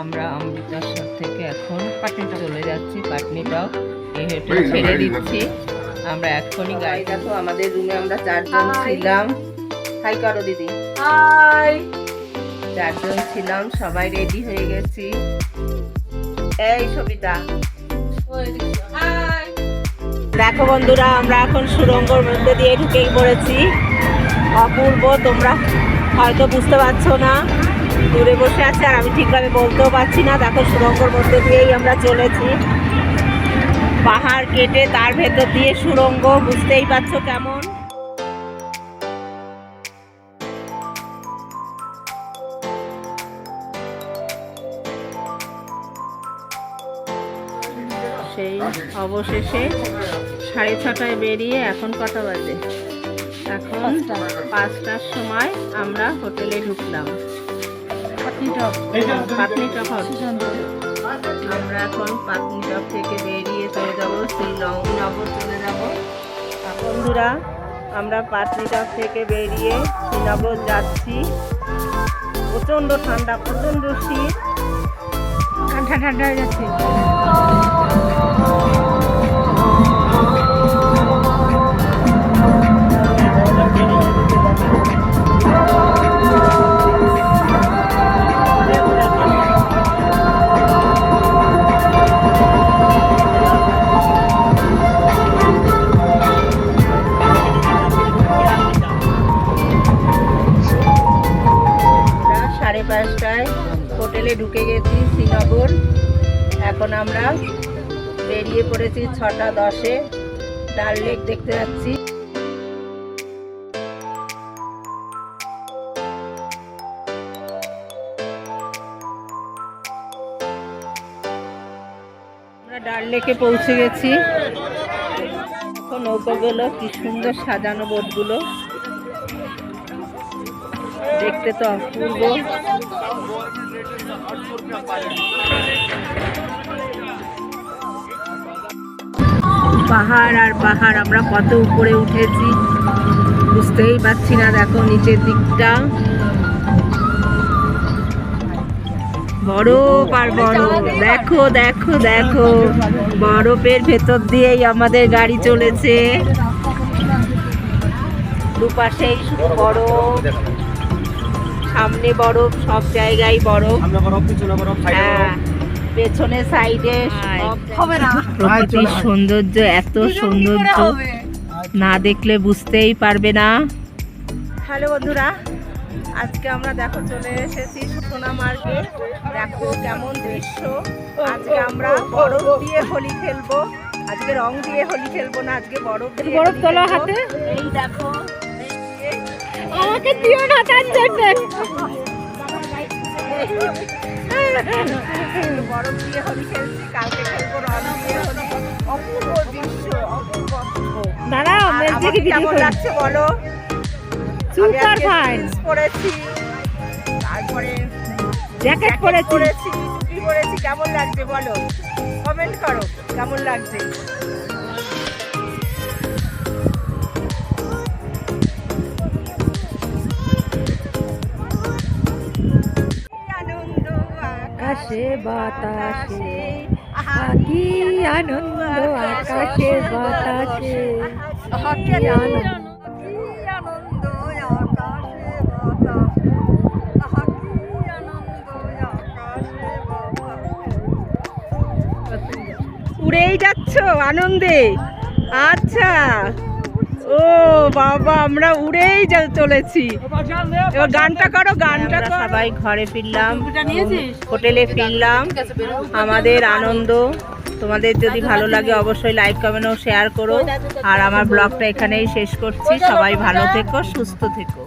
আমরা অমৃতসর থেকে এখন পাটনিটা চলে যাচ্ছি পাটনিটাও। এই হেঁটে ছেড়ে দিচ্ছি। আমরা এখনই গাড়ি দেখো আমাদের রুমে আমরা চারজন ছিলাম। হাই করো দিদি। হাই। চারজন ছিলাম সবাই রেডি হয়ে গেছি। এই সবিতা। হাই। দেখো বন্ধুরা আমরা এখন সুরঙ্গর মধ্যে দিয়ে ঢুকেই পড়েছি। অপূর্ব তোমরা হয়তো বুঝতে পারছ না। দূরে বসে আছে আর আমি ঠিকভাবে বলতেও পারছি না। দেখো সুরঙ্গর মধ্যে দিয়েই আমরা চলেছি। পাহাড় কেটে তার ভেতর দিয়ে সুরঙ্গ বুঝতেই পারছ কেমন? সেই অবশেষে সাড়ে ছটায় বেরিয়ে এখন কটা বাজে? এখন পাঁচটার সময় আমরা হোটেলে ঢুকলাম। পাটনি টপ। আমরা এখন পাটনি টপ থেকে বেরিয়ে চলে যাব শ্রীনগর চলে যাব। বন্ধুরা আমরা পাটনি টপ থেকে বেরিয়ে শ্রীনগর যাচ্ছি। প্রচণ্ড ঠান্ডা প্রচণ্ড শীত। ঠান্ডা ঠান্ডা হয়ে যাচ্ছে। ঢুকে গেছি শ্রীনগর। এখন আমরা বেরিয়ে পড়েছি ছটা দশে। ডাল লেক দেখতে যাচ্ছি। আমরা ডাল লেকে পৌঁছে গেছি। এখন নৌকাগুলো কি সুন্দর সাজানো বোটগুলো। দেখতে তো অপূর্ব। পাহাড় আর পাহাড়, আমরা কত উপরে উঠেছি বুঝতেই পারছি না, দেখো নিচের দিকটা। বরফ আর বরফ, দেখো দেখো দেখো, বরফের ভেতর দিয়েই আমাদের গাড়ি চলেছে। দুপাশেই শুধু বরফ। সামনে বরফ সব জায়গায় বরফ হ্যাঁ পেছনে সাইডে হবে না। প্রকৃতির সৌন্দর্য এত সৌন্দর্য। না দেখলে বুঝতেই পারবে না। হ্যালো বন্ধুরা আজকে আমরা দেখো চলে এসেছি সোনামার্গে দেখো কেমন দৃশ্য। আজকে আমরা বরফ দিয়ে হোলি খেলব। আজকে রং দিয়ে হোলি খেলব না আজকে বরফ দিয়ে বরফ তোলো। হাতে। এই দেখো। আমাকে দিও না তার জন্য। বরফ দিয়ে হোলি খেলছি কালকে খেলব রং দিয়ে হোলি অপূর্ব দৃশ্য অপূর্ব অপূর্ব দাঁড়াও মেজদিকে ভিডিও কেমন লাগছে বলো? সুপার আমি আজকে ফাইন পরেছি তারপরে জ্যাকেট jacket পরেছি। পরেছি টুপি পরেছি কেমন লাগছে বলো? কমেন্ট করো কেমন লাগছে? আকাশে বাতাসে। কি আনন্দ আকাশে বাতাসে। কি আনন্দ উড়েই যাচ্ছ আনন্দে? আচ্ছা। ও বাবা আমরা উড়েই চলেছি। এবার গানটা করো গানটা সবাই ঘরে ফিরলাম হোটেলে ফিরলাম। আমাদের আনন্দ। তোমাদের যদি ভালো লাগে অবশ্যই লাইক কমেন্ট ও শেয়ার করো। আর আমার ব্লগটা এখানেই শেষ করছি। সবাই ভালো থেকো সুস্থ থেকো।